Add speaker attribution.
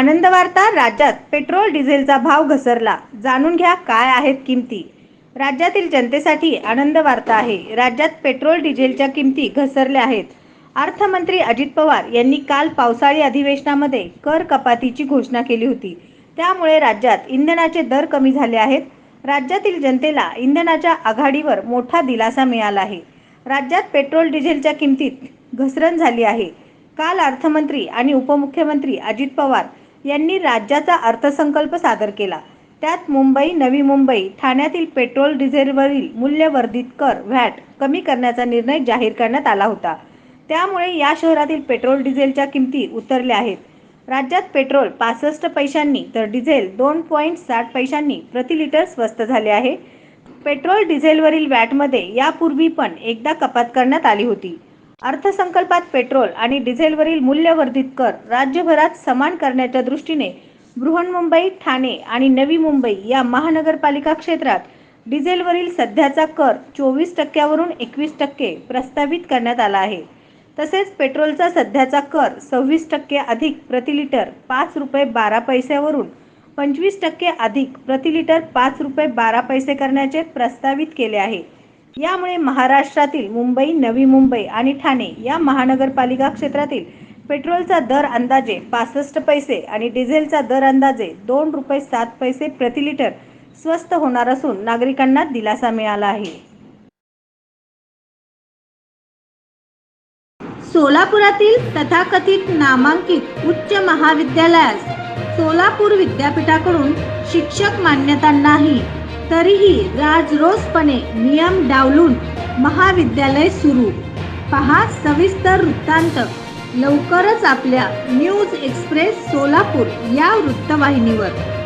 Speaker 1: आनंद वार्ता राज्यात पेट्रोल डिझेलचा भाव घसरला. जाणून घ्या काय आहेत किमती. राज्यातील जनतेसाठी आनंद वार्ता आहे. राज्यात पेट्रोल डिझेलच्या किमती घसरल्या आहेत. अर्थमंत्री अजित पवार यांनी काल पावसाळी अधिवेशनामध्ये कर कपातीची घोषणा केली होती. त्यामुळे राज्यात इंधनाचे दर कमी झाले आहेत. राज्यातील जनतेला इंधनाच्या आघाडीवर मोठा दिलासा मिळाला आहे. राज्यात पेट्रोल डिझेलच्या किमतीत घसरण झाली आहे. काल अर्थमंत्री आणि उपमुख्यमंत्री अजित पवार यांनी राज्याचा अर्थसंकल्प सादर केला. त्यात मुंबई नवी मुंबई ठाण्यातील पेट्रोल डिझेलवरील मूल्यवर्धित कर व्हॅट कमी करण्याचा निर्णय जाहीर करण्यात आला होता. त्यामुळे या शहरातील पेट्रोल डिझेलच्या किमती उतरल्या आहेत. राज्यात पेट्रोल पासष्ट पैशांनी तर डिझेल दोन पॉईंट साठ पैशांनी प्रति लिटर स्वस्त झाले आहे. पेट्रोल डिझेलवरील वॅटमध्ये यापूर्वी पण एकदा कपात करण्यात आली होती. अर्थसंकल्पात पेट्रोल आणि डिझेलवरील मूल्यवर्धित कर राज्यभरात समान करण्याच्या दृष्टीने बृहन्मुंबई ठाणे आणि नवी मुंबई या महानगरपालिका क्षेत्रात डिझेलवरील सध्याचा कर चोवीस टक्क्यावरून एकवीस टक्के प्रस्तावित करण्यात आला आहे. तसेच पेट्रोलचा सध्याचा कर सव्वीस टक्के अधिक प्रतिलिटर पाच रुपये बारा पैशावरून पंचवीस टक्के अधिक प्रति लिटर पाच रुपये बारा पैसे करण्याचे प्रस्तावित केले आहे. यामुळे महाराष्ट्रातील मुंबई नवी मुंबई आणि ठाणे या महानगरपालिका क्षेत्रातील पेट्रोलचा दर अंदाजे पासष्ट पैसे आणि डिझेलचा दर अंदाजे दोन रुपये सात पैसे प्रति लिटर स्वस्त होणार असून नागरिकांना दिलासा मिळाला आहे. सोलापुरातील तथाकथित नामांकित उच्च महाविद्यालयास सोलापूर विद्यापीठाकडून शिक्षक मान्यता नाही तरीही राजरोसपणे नियम डावलून महाविद्यालय सुरू. पहा सविस्तर वृत्तांत. लवकरच आपल्या न्यूज एक्सप्रेस सोलापूर या वृत्तवाहिनीवर.